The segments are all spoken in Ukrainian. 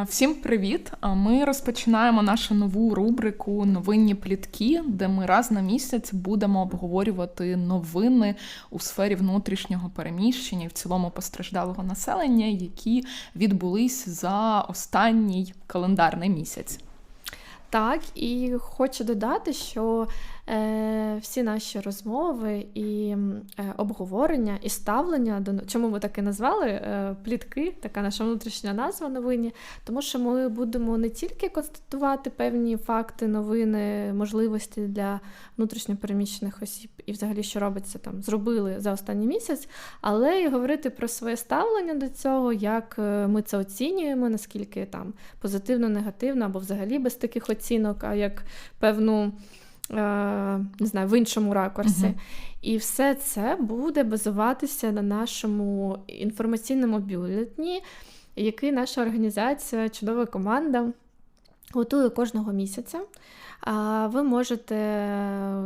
Всім привіт! Ми розпочинаємо нашу нову рубрику Новинні плітки, де ми раз на місяць будемо обговорювати новини у сфері внутрішнього переміщення і в цілому постраждалого населення, які відбулись за останній календарний місяць. Так, і хочу додати, що всі наші розмови і е, обговорення і ставлення до чому ми так і назвали е, плітки, така наша внутрішня назва новині, тому що ми будемо не тільки констатувати певні факти, новини, можливості для внутрішньопереміщених осіб і взагалі, що робиться там, зробили за останній місяць, але й говорити про своє ставлення до цього, як е, ми це оцінюємо, наскільки там позитивно, негативно або взагалі без таких оцінок, а як певну. Е, не знаю, в іншому ракурсі. Uh-huh. І все це буде базуватися на нашому інформаційному бюлетні, який наша організація, чудова команда готує кожного місяця. Ви можете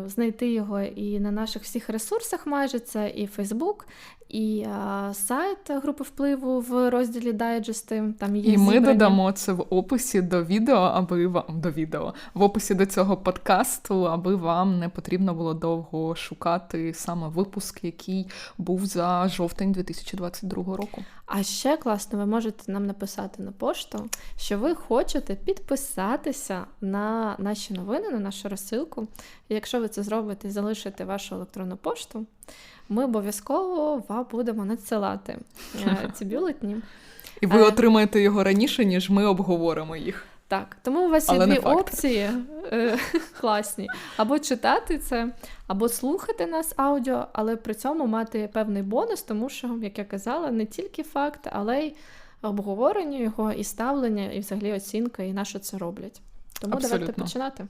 знайти його і на наших всіх ресурсах, майже це і Facebook, і а, сайт групи впливу в розділі дайджести. Там є і ми додамо це в описі до відео, аби вам до відео в описі до цього подкасту, аби вам не потрібно було довго шукати саме випуск, який був за жовтень 2022 року. А ще класно, ви можете нам написати на пошту, що ви хочете підписатися на наші новини, на нашу розсилку. І якщо ви це зробите, залишите вашу електронну пошту ми обов'язково вам будемо надсилати е, ці бюлетні. І ви е, отримаєте його раніше, ніж ми обговоримо їх. Так, тому у вас є дві опції е, класні: або читати це, або слухати нас аудіо, але при цьому мати певний бонус, тому що, як я казала, не тільки факт, але й обговорення його, і ставлення, і взагалі оцінка, і на що це роблять. Тому Абсолютно. давайте починати.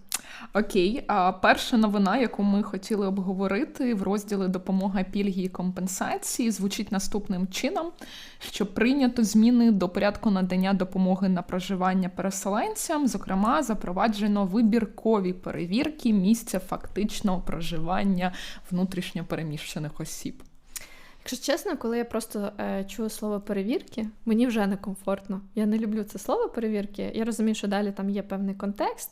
Окей, а перша новина, яку ми хотіли обговорити в розділі допомога пільги і компенсації, звучить наступним чином: що прийнято зміни до порядку надання допомоги на проживання переселенцям, зокрема, запроваджено вибіркові перевірки місця фактичного проживання внутрішньопереміщених осіб. Якщо чесно, коли я просто е, чую слово перевірки, мені вже некомфортно. Я не люблю це слово перевірки. Я розумію, що далі там є певний контекст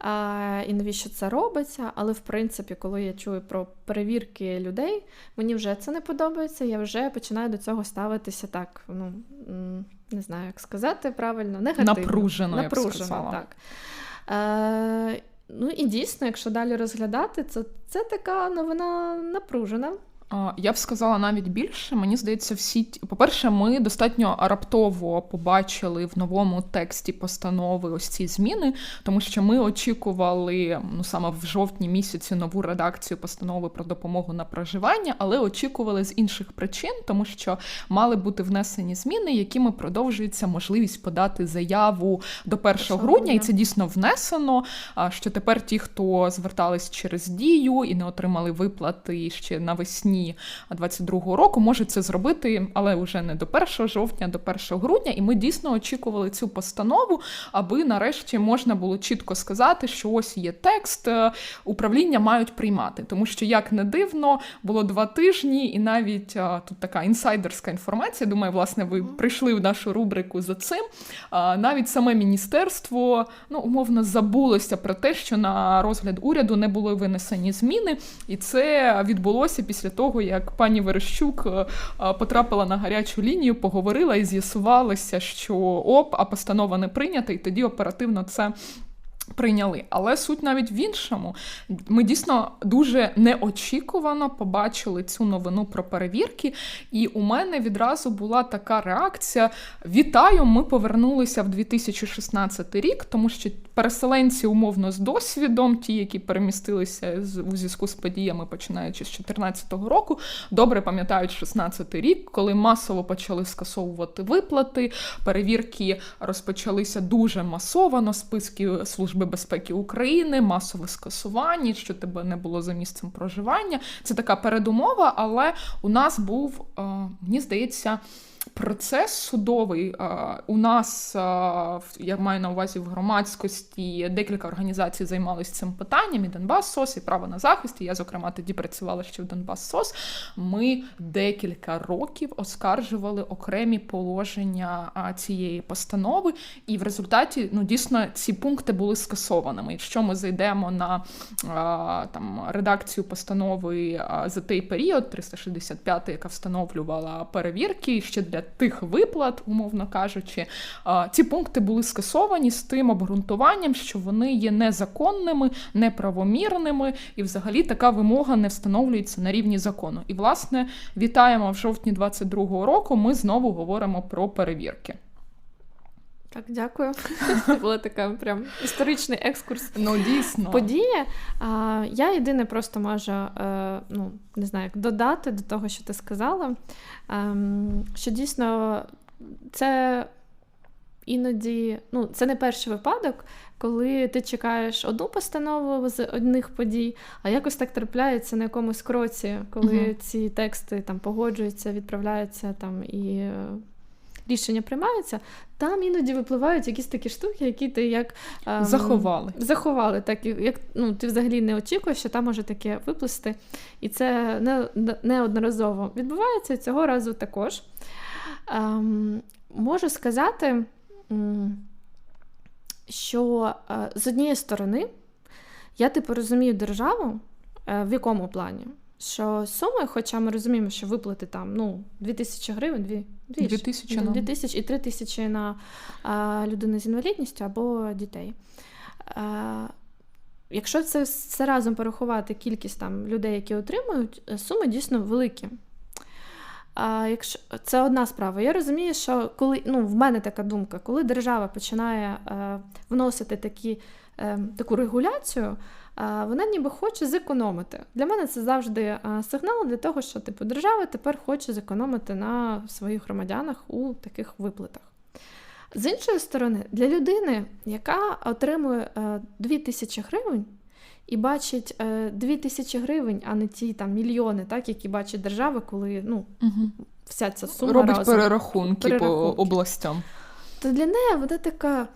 е, і навіщо це робиться. Але в принципі, коли я чую про перевірки людей, мені вже це не подобається. Я вже починаю до цього ставитися так. ну, Не знаю, як сказати правильно, негативно. Напружено, Напружено, я б сказала. так. Е, Ну і дійсно, якщо далі розглядати, це, це така новина напружена. Я б сказала навіть більше. Мені здається, всі по-перше, ми достатньо раптово побачили в новому тексті постанови ось ці зміни, тому що ми очікували ну саме в жовтні місяці нову редакцію постанови про допомогу на проживання, але очікували з інших причин, тому що мали бути внесені зміни, якими продовжується можливість подати заяву до 1 грудня, і це дійсно внесено. Що тепер ті, хто звертались через дію і не отримали виплати ще навесні весні 22-го року можуть це зробити, але вже не до 1 жовтня, до 1 грудня. І ми дійсно очікували цю постанову, аби нарешті можна було чітко сказати, що ось є текст, е, управління мають приймати. Тому що, як не дивно, було два тижні, і навіть е, тут така інсайдерська інформація. Думаю, власне, ви прийшли в нашу рубрику за цим. Навіть саме міністерство ну, умовно забулося про те, що на розгляд уряду не були винесені зміни, і це відбулося після того того, як пані Верещук е, е, потрапила на гарячу лінію, поговорила і з'ясувалося, що оп, а постанова не прийнята, і тоді оперативно це. Прийняли, але суть навіть в іншому. Ми дійсно дуже неочікувано побачили цю новину про перевірки, і у мене відразу була така реакція: Вітаю! Ми повернулися в 2016 рік, тому що переселенці умовно з досвідом, ті, які перемістилися у зв'язку з подіями, починаючи з 2014 року, добре пам'ятають 16 рік, коли масово почали скасовувати виплати. Перевірки розпочалися дуже масово, списки Служби безпеки України, масове скасування, що тебе не було за місцем проживання. Це така передумова, але у нас був, е, мені здається процес судовий е, у нас, е, я маю на увазі в громадськості, декілька організацій займалися цим питанням, і Донбас СОС, і право на захист. І я, зокрема, тоді працювала ще в Донбас СОС. Ми декілька років оскаржували окремі положення цієї постанови, і в результаті ну дійсно ці пункти були скасованими. Якщо ми зайдемо на там редакцію постанови за той період, 365, яка встановлювала перевірки ще для тих виплат, умовно кажучи, ці пункти були скасовані з тим обґрунтуванням, що вони є незаконними, неправомірними, і взагалі така вимога не встановлюється на рівні закону. І власне вітаємо в жовтні 22-го року. Ми знову говоримо про перевірки. Так, дякую. Це була така прям історичний екскурс. Ну дійсно Події. А, я єдине просто можу, е, ну, не знаю, як додати до того, що ти сказала, ем, що дійсно це іноді, ну, це не перший випадок, коли ти чекаєш одну постанову з одних подій, а якось так трапляється на якомусь кроці, коли Мгм. ці тексти там погоджуються, відправляються там і. Рішення приймаються, там іноді випливають якісь такі штуки, які ти як ем, заховали. заховали, так як ну, ти взагалі не очікуєш, що там може таке виплисти. І це не, неодноразово відбувається цього разу також. Ем, можу сказати, що е, з однієї сторони я типу розумію державу, е, в якому плані. Що суми, хоча ми розуміємо, що виплати там ну, 2000 гривень, дві, дві, Дві ж. тисячі Ну, нам. 2 тисячі і 3 тисячі на а, людину з інвалідністю або дітей. А, якщо це все разом порахувати кількість там, людей, які отримують, е, суми дійсно великі. А якщо це одна справа. Я розумію, що коли ну, в мене така думка, коли держава починає е, вносити такі, таку регуляцію, е, вона ніби хоче зекономити. Для мене це завжди е, сигнал для того, що типу, держава тепер хоче зекономити на своїх громадянах у таких виплатах. З іншої сторони, для людини, яка отримує е, 2 тисячі гривень і бачить е, 2 тисячі гривень, а не ті там мільйони, так, які бачить держава, коли ну, Угу. вся ця сума Робить разом, перерахунки, по областям. то для неї вона така.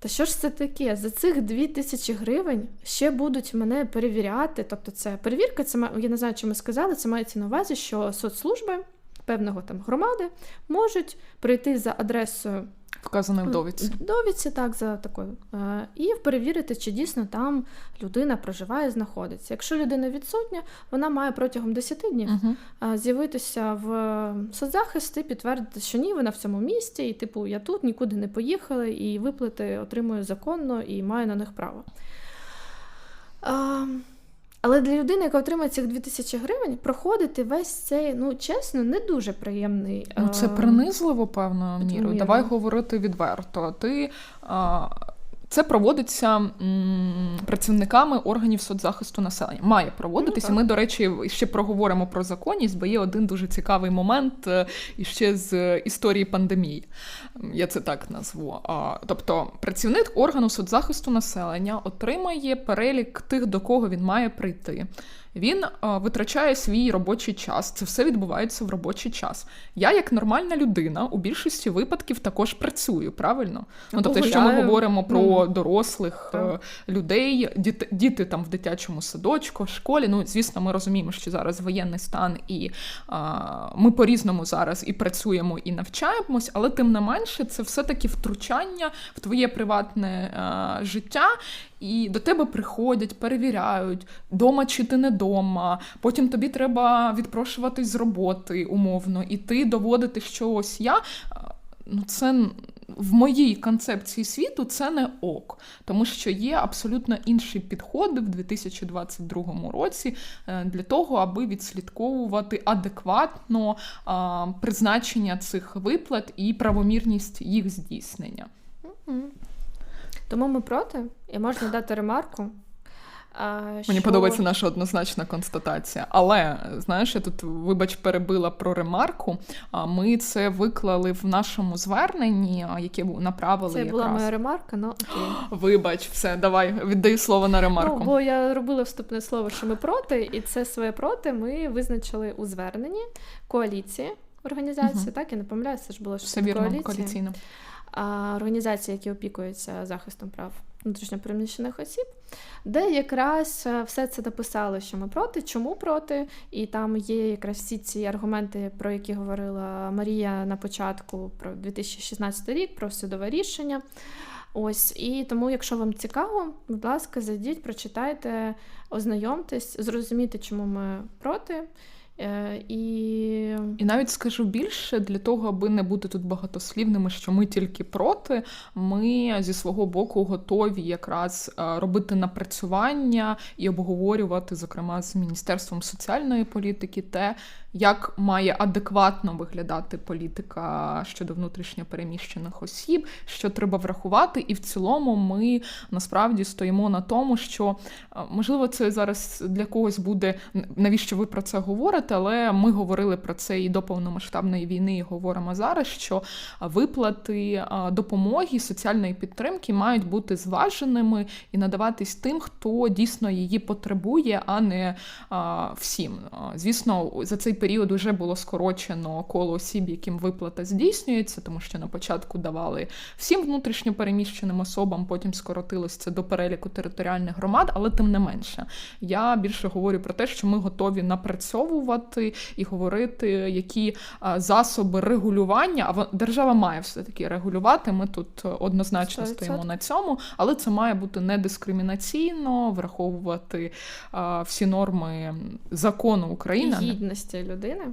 Та що ж це таке? За цих 2000 гривень ще будуть мене перевіряти. Тобто, це перевірка, це я не знаю, чи ми сказали, це мається на увазі, що соцслужби певного там громади можуть прийти за адресою Вказаний в довідці. В довідці, так, за такою, е, і перевірити, чи дійсно там людина проживає, знаходиться. Якщо людина відсутня, вона має протягом 10 днів а, з'явитися в соцзахист і підтвердити, що ні, вона в цьому місті, і типу я тут нікуди не поїхала, і виплати отримую законно і маю на них право. Але для людини, яка отримує цих 2000 гривень, проходити весь цей, ну чесно, не дуже приємний. Ну, це е, принизливо певною мірою. мірою. Давай говорити відверто. Ти а, це проводиться м, працівниками органів соцзахисту населення. Має проводитися. Ну. Ми, до речі, ще проговоримо про законність, бо є один дуже цікавий момент і іще з історії пандемії. Я це так назву. Тобто, працівник органу соцзахисту населення отримає перелік тих, до кого він має прийти. Він а, витрачає свій робочий час. Це все відбувається в робочий час. Я, як нормальна людина, у більшості випадків також працюю, правильно? Ну, тобто, якщо ми говоримо про Ну, дорослих е, людей, діти, діти там в дитячому садочку, в школі. Ну, звісно, ми розуміємо, що зараз воєнний стан, і а, ми по-різному зараз і працюємо, і навчаємось, але тим не менше, це все-таки втручання в твоє приватне а, життя. І до тебе приходять, перевіряють, дома чи ти не дома. Потім тобі треба відпрошуватись з роботи умовно, і ти доводити, що ось я. Ну, це в моїй концепції світу це не ок, тому що є абсолютно інші підходи в 2022 році е, для того, аби відслідковувати адекватно а, призначення цих виплат і правомірність їх здійснення. Тому ми проти, і можна дати ремарку. а, Мені що- подобається наша однозначна констатація. Але знаєш, я тут, вибач, перебила про ремарку. А ми це виклали в нашому зверненні, яке направили Це якраз. була моя ремарка, ну окей. Вибач, все, давай віддаю слово на ремарку. Ну, бо я робила вступне слово, що ми проти, і це своє проти ми визначили у зверненні коаліції організації, Мгм. так я не помиляюся, це ж було коаліція. коаліційно. а, організації, які опікуються захистом прав внутрішньопереміщених осіб, де якраз е, все це написали, що ми проти, чому проти, і там є якраз всі ці аргументи, про які говорила Марія на початку про 2016 рік, про судове рішення. Ось і тому, якщо вам цікаво, будь ласка, зайдіть, прочитайте, ознайомтесь, зрозумійте, чому ми проти. Е, І І навіть скажу більше для того, аби не бути тут багатослівними, що ми тільки проти. Ми зі свого боку готові якраз е, робити напрацювання і обговорювати, зокрема з міністерством соціальної політики, те, як має адекватно виглядати політика щодо внутрішньопереміщених осіб, що треба врахувати. І в цілому ми насправді стоїмо на тому, що е, можливо це зараз для когось буде навіщо ви про це говорите, але ми говорили про це і до повномасштабної війни, і говоримо зараз, що виплати допомоги соціальної підтримки мають бути зваженими і надаватись тим, хто дійсно її потребує, а не всім. Звісно, за цей період вже було скорочено коло осіб, яким виплата здійснюється, тому що на початку давали всім внутрішньо переміщеним особам, потім скоротилось це до переліку територіальних громад, але тим не менше. Я більше говорю про те, що ми готові напрацьовувати і говорити, які засоби регулювання, а держава має все-таки регулювати. Ми тут однозначно 100%. стоїмо на цьому, але це має бути не дискримінаційно, враховувати всі норми закону України. не- гідності людини.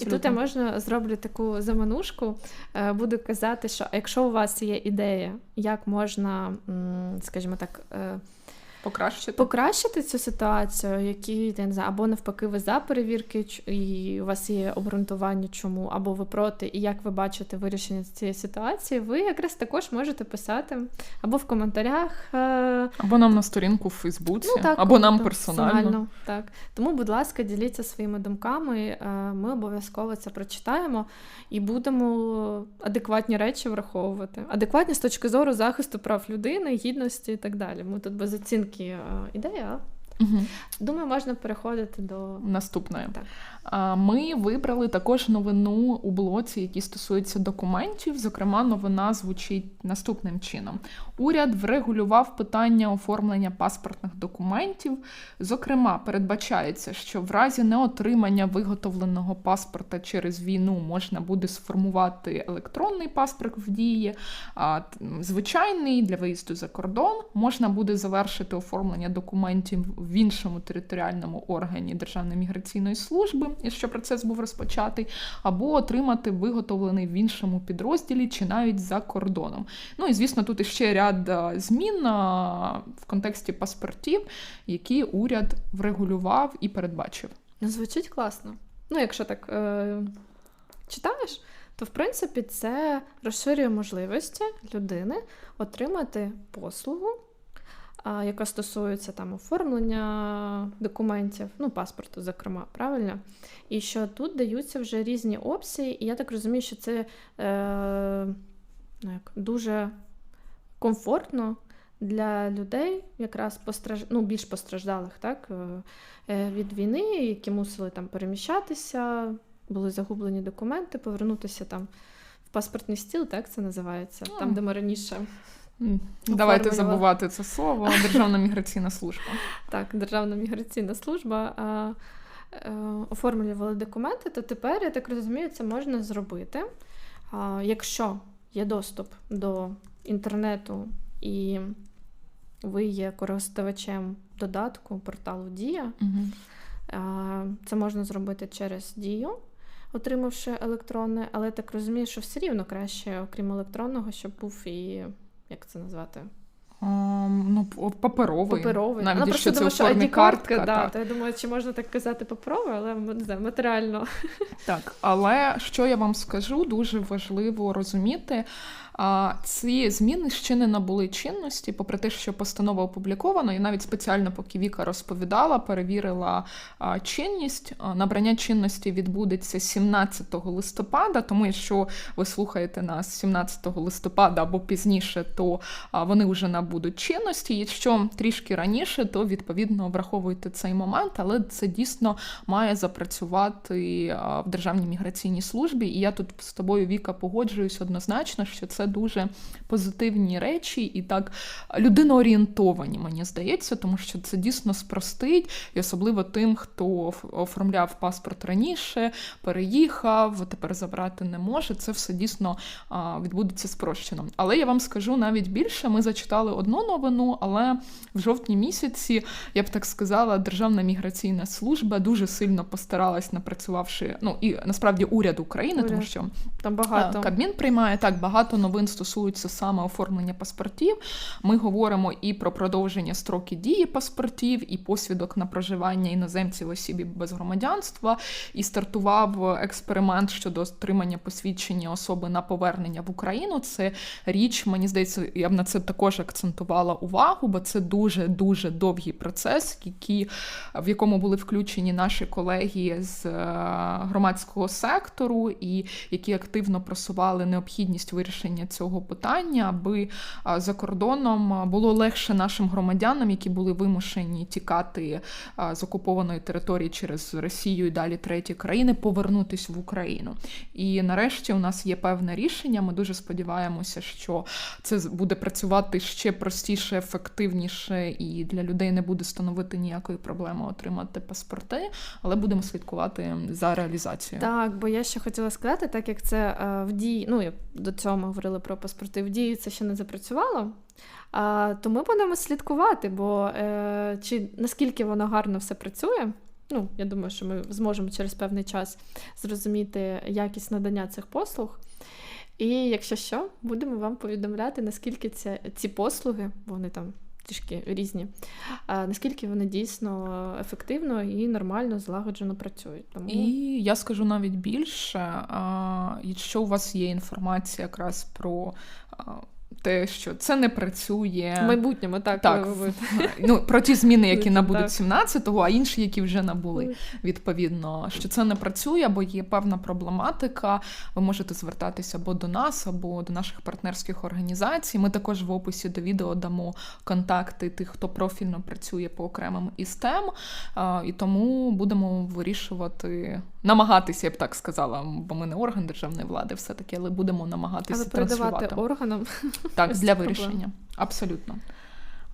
І тут я можна зроблю таку заманушку. Е, Буду казати, що якщо у вас є ідея, як можна, скажімо так, е, покращити. покращити цю ситуацію, які я не знаю, або навпаки, ви за перевірки, і у вас є обґрунтування, чому, або ви проти, і як ви бачите вирішення цієї ситуації, ви якраз також можете писати або в коментарях. е, Або нам на сторінку в Фейсбуці, Ну, так, або нам так, персонально. Так. Тому, будь ласка, діліться своїми думками. е, Ми обов'язково це прочитаємо і будемо адекватні речі враховувати. Адекватні з точки зору захисту прав людини, гідності і так далі. Ми тут без оцінки е, ідея. Угу. Думаю, можна переходити до Наступною. Так. Ми вибрали також новину у блоці, які стосуються документів. Зокрема, новина звучить наступним чином: уряд врегулював питання оформлення паспортних документів. Зокрема, передбачається, що в разі неотримання виготовленого паспорта через війну можна буде сформувати електронний паспорт в дії, а звичайний для виїзду за кордон можна буде завершити оформлення документів в іншому територіальному органі Державної міграційної служби, якщо процес був розпочатий, або отримати виготовлений в іншому підрозділі чи навіть за кордоном. Ну і звісно, тут іще ряд змін в контексті паспортів, які уряд врегулював і передбачив. Ну, звучить класно. Ну, якщо так е- читаєш, то в принципі це розширює можливості людини отримати послугу, яка стосується там оформлення документів, ну, паспорту, зокрема, правильно. І що тут даються вже різні опції, і я так розумію, що це е- ну, як, дуже комфортно для людей, якраз постраж... ну, більш постраждалих, так, е, е, від війни, які мусили там переміщатися, були загублені документи, повернутися там в паспортний стіл, так це називається, там, де ми раніше Давайте забувати це слово. Державна міграційна служба. так, Державна міграційна служба а, е, оформлювали документи, то тепер, я так розумію, це можна зробити. А, якщо є доступ до інтернету і ви є користувачем додатку порталу Дія, а, це можна зробити через Дію. Отримавши електронне, але я так розумію, що все рівно краще, окрім електронного, щоб був і як це назвати? Um, ну, паперовий. Паперовий. Навіть ну, якщо просто це думаю, у що формі картка. да, так. то я думаю, чи можна так казати паперовий, але не знаю, матеріально. Так, але що я вам скажу, дуже важливо розуміти. А ці зміни ще не набули чинності, попри те, що постанова опублікована, і навіть спеціально, поки Віка розповідала, перевірила чинність. Набрання чинності відбудеться 17 листопада. Тому, якщо ви слухаєте нас 17 листопада або пізніше, то вони вже набудуть чинності. Якщо трішки раніше, то відповідно враховуйте цей момент, але це дійсно має запрацювати в Державній міграційній службі. І я тут з тобою, Віка, погоджуюсь однозначно, що це дуже позитивні речі і так людиноорієнтовані, мені здається, тому що це дійсно спростить, і особливо тим, хто оформляв паспорт раніше, переїхав, тепер забрати не може. Це все дійсно відбудеться спрощено. Але я вам скажу навіть більше. Ми зачитали одну новину, але в жовтні місяці, я б так сказала, Державна міграційна служба дуже сильно постаралась, напрацювавши, ну і насправді уряд України, тому що Там багато. Кабмін приймає так багато новин стосуються саме оформлення паспортів. Ми говоримо і про продовження строки дії паспортів, і посвідок на проживання іноземців осіб без громадянства. І стартував експеримент щодо отримання посвідчення особи на повернення в Україну. Це річ, мені здається, я б на це також акцентувала увагу, бо це дуже дуже довгий процес, який, в якому були включені наші колеги з е, громадського сектору, і які активно просували необхідність вирішення цього питання, аби за кордоном було легше нашим громадянам, які були вимушені тікати з окупованої території через Росію і далі треті країни, повернутися в Україну. І нарешті у нас є певне рішення. Ми дуже сподіваємося, що це буде працювати ще простіше, ефективніше, і для людей не буде становити ніякої проблеми отримати паспорти, але будемо слідкувати за реалізацією. Так, бо я ще хотіла сказати, так як це е, в дії, ну до цього ми говорили про паспорти, в дії це ще не запрацювало. А, то ми будемо слідкувати, бо е, чи наскільки воно гарно все працює. Ну, я думаю, що ми зможемо через певний час зрозуміти якість надання цих послуг. І якщо що, будемо вам повідомляти, наскільки це, ці послуги, вони там трішки різні, а, наскільки вони дійсно ефективно і нормально злагоджено працюють. Тому... І я скажу навіть більше, якщо у вас є інформація якраз про те, що це не працює. В майбутньому, так, Так, Ну, про ті зміни, які набудуть 17-го, а інші, які вже набули, відповідно, що це не працює, бо є певна проблематика. Ви можете звертатися або до нас, або до наших партнерських організацій. Ми також в описі до відео дамо контакти тих, хто профільно працює по окремим із тем. І тому будемо вирішувати, намагатися, я б так сказала, бо ми не орган державної влади, все таки, але будемо намагатися Але передавати транслювати. органам. Так, для вирішення. Абсолютно.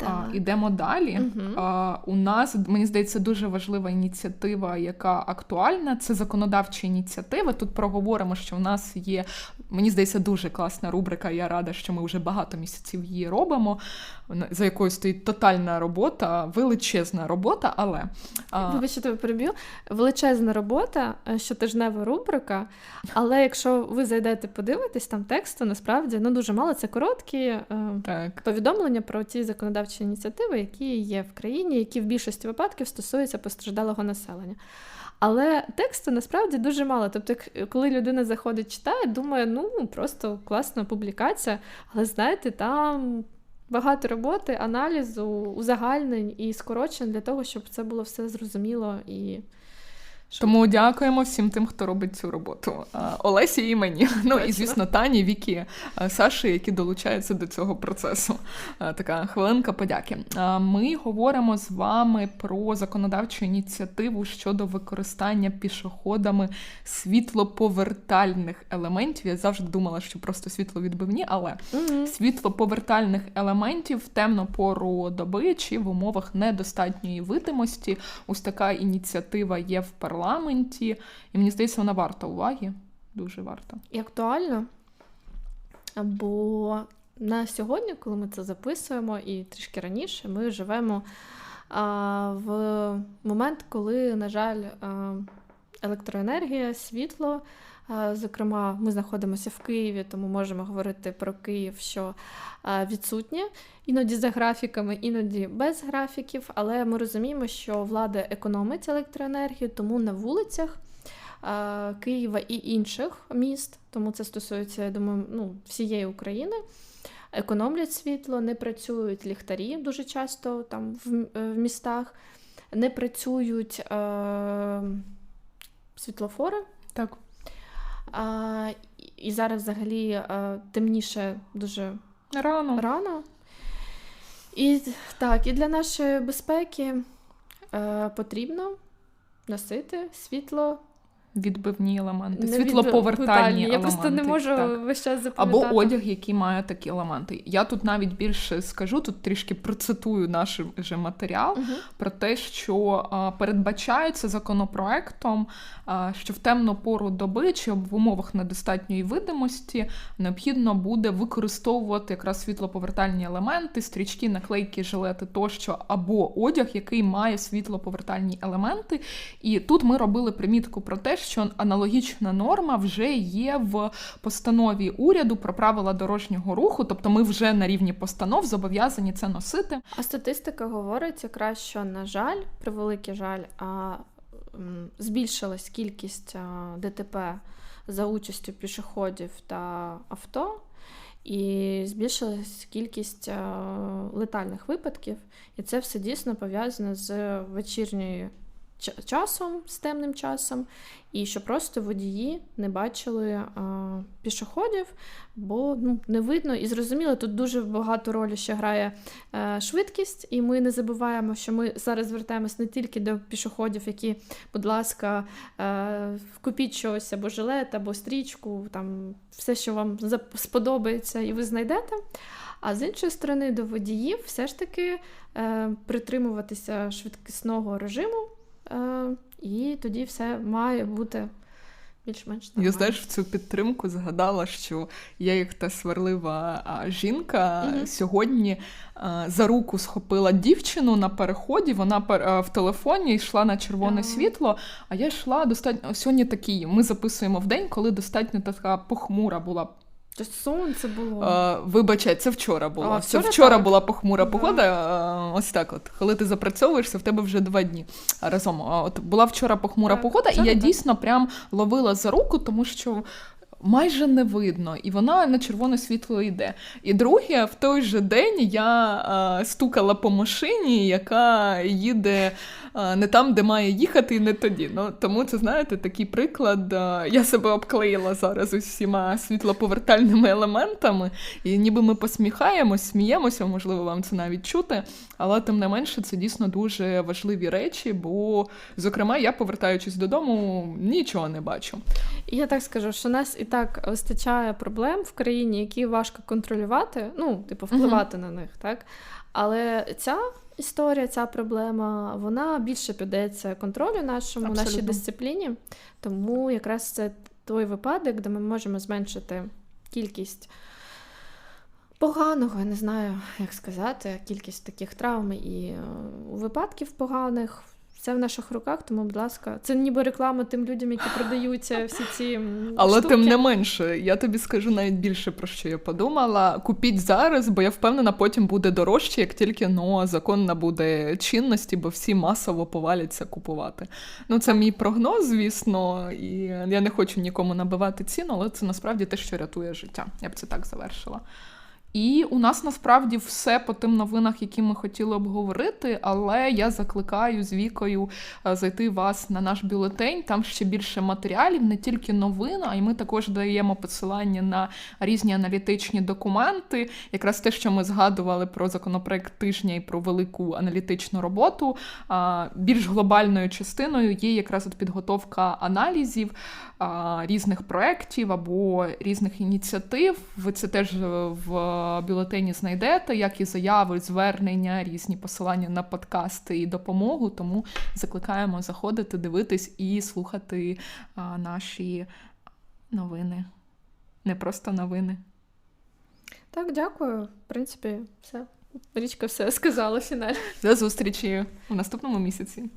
А, Так. ідемо далі. А, у нас, мені здається, дуже важлива ініціатива, яка актуальна. Це законодавча ініціатива. Тут проговоримо, що в нас є, мені здається, дуже класна рубрика. Я рада, що ми вже багато місяців її робимо. За якою стоїть тотальна робота, величезна робота, але а, Вибачте, тебе переб'ю. Величезна робота, е, щотижнева рубрика. Але якщо ви зайдете подивитись, там тексту насправді ну дуже мало. Це короткі е, так. повідомлення про ті законодавчі ініціативи, які є в країні, які в більшості випадків стосуються постраждалого населення. Але тексту насправді дуже мало. Тобто, коли людина заходить, читає, думає, ну просто класна публікація, але знаєте, там багато роботи, аналізу, узагальнень і скорочень для того, щоб це було все зрозуміло і. Тому дякуємо всім тим, хто робить цю роботу. Олесі і мені. Ну і звісно, Тані, Вікі, Саші, які долучаються до цього процесу. Така хвилинка подяки. Ми говоримо з вами про законодавчу ініціативу щодо використання пішоходами світлоповертальних елементів. Я завжди думала, що просто світловідбивні, але Мгм. світлоповертальних елементів в темну пору доби чи в умовах недостатньої видимості. Ось така ініціатива є в парламенті, і мені здається, вона варта уваги. Дуже варта. І актуально, бо на сьогодні, коли ми це записуємо, і трішки раніше, ми живемо а, в момент, коли, на жаль, а, електроенергія, світло. Зокрема, ми знаходимося в Києві, тому можемо говорити про Київ, що відсутнє іноді за графіками, іноді без графіків. Але ми розуміємо, що влада економить електроенергію, тому на вулицях Києва і інших міст, тому це стосується, я думаю, ну, всієї України. Економлять світло, не працюють ліхтарі дуже часто там в, е, в містах, не працюють е, світлофори. Так. А, і- зараз взагалі а, темніше дуже Рано. рано. І так, і для нашої безпеки а, потрібно носити світло. Відбивні елементи, не світлоповертальні елементи. Я просто не можу так. весь час Або одяг, який має такі елементи. Я тут навіть більше скажу, тут трішки процитую наш же матеріал Мгм. про те, що а, передбачається законопроектом, а, що в темну пору доби чи в умовах недостатньої видимості необхідно буде використовувати якраз світлоповертальні елементи, стрічки, наклейки, жилети тощо, або одяг, який має світлоповертальні елементи. І тут ми робили примітку про те, що аналогічна норма вже є в постанові уряду про правила дорожнього руху, тобто ми вже на рівні постанов зобов'язані це носити. А статистика говорить якраз, що, на жаль, при великий жаль, а, збільшилась кількість ДТП за участю пішоходів та авто, і збільшилась кількість летальних випадків. І це все дійсно пов'язано з вечірньою часом, з темним часом, і що просто водії не бачили а, пішоходів, бо ну, не видно. І зрозуміло, тут дуже багато ролі ще грає е, швидкість, і ми не забуваємо, що ми зараз звертаємось не тільки до пішоходів, які, будь ласка, е, купіть щось або жилет, або стрічку, там все, що вам сподобається, і ви знайдете. А з іншої сторони, до водіїв все ж таки е, притримуватися швидкісного режиму, і тоді все має бути більш-менш Я знаєш, в цю підтримку згадала, що я, як та сварлива жінка, Мгм. сьогодні а, за руку схопила дівчину на переході. Вона а, в телефоні йшла на червоне А. світло. А я йшла достатньо сьогодні такий. Ми записуємо в день, коли достатньо така похмура була. Сонце було. А, вибачай, це вчора було. А, це вчора вчора так? була похмура Ага. погода. а, Ось так, от коли ти запрацьовуєшся, в тебе вже два дні разом. А От була вчора похмура Так, погода, і я так. дійсно прям ловила за руку, тому що. Майже не видно, і вона на червоне світло йде. І друге, в той же день я а, стукала по машині, яка їде не там, де має їхати, і не тоді. Ну тому це знаєте такий приклад. я себе обклеїла зараз усіма світлоповертальними елементами, і ніби ми посміхаємось, сміємося, можливо, вам це навіть чути. Але тим не менше, це дійсно дуже важливі речі, бо, зокрема, я, повертаючись додому, нічого не бачу. Я так скажу, що нас і так вистачає проблем в країні, які важко контролювати, ну, типу, впливати на них, так? Але ця історія, ця проблема, вона більше піддається контролю нашому, нашій дисципліні. Тому якраз це той випадок, де ми можемо зменшити кількість поганого, я не знаю, як сказати, кількість таких травм і е, випадків поганих. Все в наших руках, тому, будь ласка, це ніби реклама тим людям, які продаються всі ці Але штуки. тим не менше, я тобі скажу навіть більше про що я подумала. Купіть зараз, бо я впевнена, потім буде дорожче, як тільки ну, закон набуде чинності, бо всі масово поваляться купувати. Ну, це мій прогноз, звісно, і я не хочу нікому набивати ціну, але це насправді те, що рятує життя. Я б це так завершила. І у нас насправді все по тим новинах, які ми хотіли обговорити, але я закликаю з вікою е, зайти вас на наш бюлетень. Там ще більше матеріалів, не тільки новин, а й ми також даємо посилання на різні аналітичні документи. Якраз те, що ми згадували про законопроект тижня і про велику аналітичну роботу. Більш глобальною частиною є якраз от підготовка аналізів різних проєктів або різних ініціатив. Ви це теж е, в бюлетені знайдете, як і заяви, звернення, різні посилання на подкасти і допомогу. Тому закликаємо заходити, дивитись і слухати а, наші новини. Не просто новини. Так, дякую. В принципі, все. Річка все сказала фіналі. До зустрічі у наступному місяці.